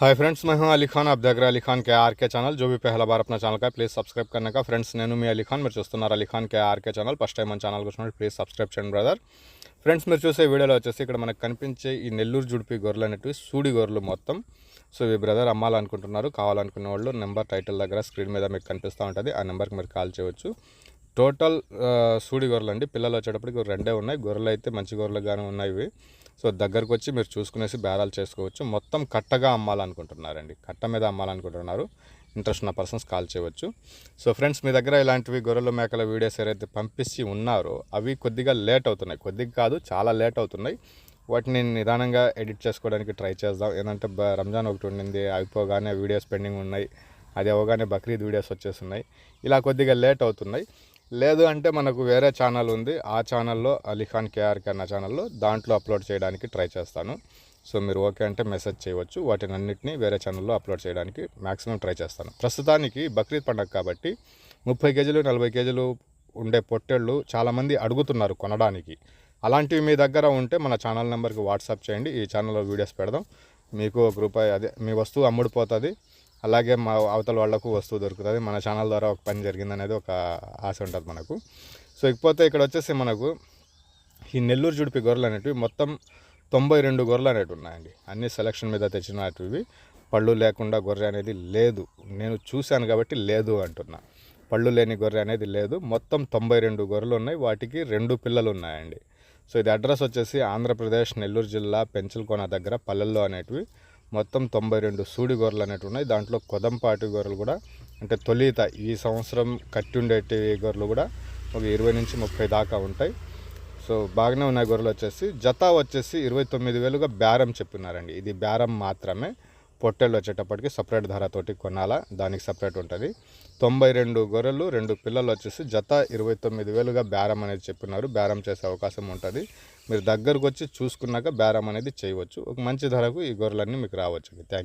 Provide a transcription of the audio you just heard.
Hi friends मैं हूं अली खान आप देख रहे हैं अली खान के आर के ఛానల్ जो भी पहला बार अपना ఛానల్ का ప్లీజ్ సబ్స్క్రైబ్ करने का ఫ్రెండ్స్ నేను మీ అలీ ఖాన్ మీరు చూస్తున్నారు Ali Khan K RK channel first time మన ఛానల్కి వచ్చినప్పుడు ప్లీజ్ సబ్స్క్రైబ్ చేయండి బ్రదర్ ఫ్రెండ్స్ మీరు చూసే వీడియోలో వచ్చేసి ఇక్కడ మనకు కనిపించే ఈ నెల్లూరు జుడిపి గొర్రెలు అనేటివి సూడి గొర్రెలు మొత్తం సో ఇవి బ్రదర్ అమ్మాలనుకుంటున్నారు కావాలనుకునే వాళ్ళు నెంబర్ టైటిల్ దగ్గర స్క్రీన్ మీద మీకు కనిపిస్తూ ఉంటుంది ఆ నెంబర్కి మీరు కాల్ చేయవచ్చు టోటల్ సూడి గొర్రెలు అండి పిల్లలు వచ్చేటప్పటికి రెండే ఉన్నాయి. గొర్రెలు అయితే మంచి గొర్రెలుగానే ఉన్నాయి ఇవి. సో దగ్గరకు వచ్చి మీరు చూసుకునేసి బేరాలు చేసుకోవచ్చు. మొత్తం కట్టగా అమ్మాలనుకుంటున్నారండి. కట్ట మీద అమ్మాలనుకుంటున్నారు. ఇంట్రెస్ట్ ఉన్న పర్సన్స్ కాల్ చేయవచ్చు. సో ఫ్రెండ్స్ మీ దగ్గర ఇలాంటివి గొర్రెలు మేకల వీడియోస్ ఏవైతే పంపించి ఉన్నారో అవి కొద్దిగా లేట్ అవుతున్నాయి. కొద్దిగా కాదు చాలా లేట్ అవుతున్నాయి. వాటిని నిదానంగా ఎడిట్ చేసుకోవడానికి ట్రై చేద్దాం. ఏంటంటే రంజాన్ ఒకటి ఉండింది అయిపోగానే వీడియోస్ పెండింగ్ ఉన్నాయి. అది అవగానే బక్రీద్ వీడియోస్ వచ్చేస్తున్నాయి. ఇలా కొద్దిగా లేట్ అవుతున్నాయి. లేదు అంటే మనకు వేరే ఛానల్ ఉంది. ఆ ఛానల్లో అలీఖాన్ కేఆర్కే అన్న ఛానల్లో దాంట్లో అప్లోడ్ చేయడానికి ట్రై చేస్తాను. సో మీరు ఓకే అంటే మెసేజ్ చేయవచ్చు. వాటిని అన్నింటినీ వేరే ఛానల్లో అప్లోడ్ చేయడానికి మ్యాక్సిమం ట్రై చేస్తాను. ప్రస్తుతానికి బక్రీద్ పండగ కాబట్టి ముప్పై కేజీలు నలభై కేజీలు ఉండే పొట్టేళ్ళు చాలామంది అడుగుతున్నారు కొనడానికి. అలాంటివి మీ దగ్గర ఉంటే మన ఛానల్ నెంబర్కి వాట్సాప్ చేయండి. ఈ ఛానల్లో వీడియోస్ పెడదాం. మీకు ఒక రూపాయి అదే మీ వస్తువు అమ్ముడుపోతుంది అలాగే మా అవతల వాళ్ళకు వస్తువు దొరుకుతుంది. మన ఛానల్ ద్వారా ఒక పని జరిగింది అనేది ఒక ఆశ ఉంటుంది మనకు. సో ఇకపోతే ఇక్కడ వచ్చేసి మనకు ఈ నెల్లూరు జుడిపి గొర్రెలు అనేటివి మొత్తం తొంభై రెండు గొర్రెలు అనేటివి ఉన్నాయండి. అన్ని సెలక్షన్ మీద తెచ్చినటివి పళ్ళు లేకుండా గొర్రె అనేది లేదు. నేను చూశాను కాబట్టి లేదు అంటున్నా. పళ్ళు లేని గొర్రె అనేది లేదు. మొత్తం తొంభై రెండు గొర్రెలు ఉన్నాయి. వాటికి రెండు పిల్లలు ఉన్నాయండి. సో ఇది అడ్రస్ వచ్చేసి ఆంధ్రప్రదేశ్ నెల్లూరు జిల్లా పెంచల్కోన దగ్గర పల్లెల్లో అనేటివి. మొత్తం తొంభై రెండు సూడి గొర్రెలు అనేటివి ఉన్నాయి. దాంట్లో కొదంపాటి గొర్రెలు కూడా అంటే తొలిత ఈ సంవత్సరం కట్టి ఉండేటి గొర్రెలు కూడా ఒక ఇరవై నుంచి ముప్పై దాకా ఉంటాయి. సో బాగానే ఉన్నాయి గొర్రెలు వచ్చేసి. జత వచ్చేసి ఇరవై తొమ్మిది వేలుగా బేరం చెప్పినారండి. ఇది బేరం మాత్రమే. పొట్టెళ్ళు వచ్చేటప్పటికి సపరేట్ ధరతోటి కొనాలా? దానికి సపరేట్ ఉంటుంది. తొంభై రెండు గొర్రెలు రెండు పిల్లలు వచ్చేసి జత ఇరవై తొమ్మిది వేలుగా బేరం అనేది చెప్పినారు. బేరం చేసే అవకాశం ఉంటుంది. మీరు దగ్గరకు వచ్చి చూసుకున్నాక బేరం అనేది చేయవచ్చు. ఒక మంచి ధరకు ఈ గొర్రెలన్నీ మీకు రావచ్చు. థ్యాంక్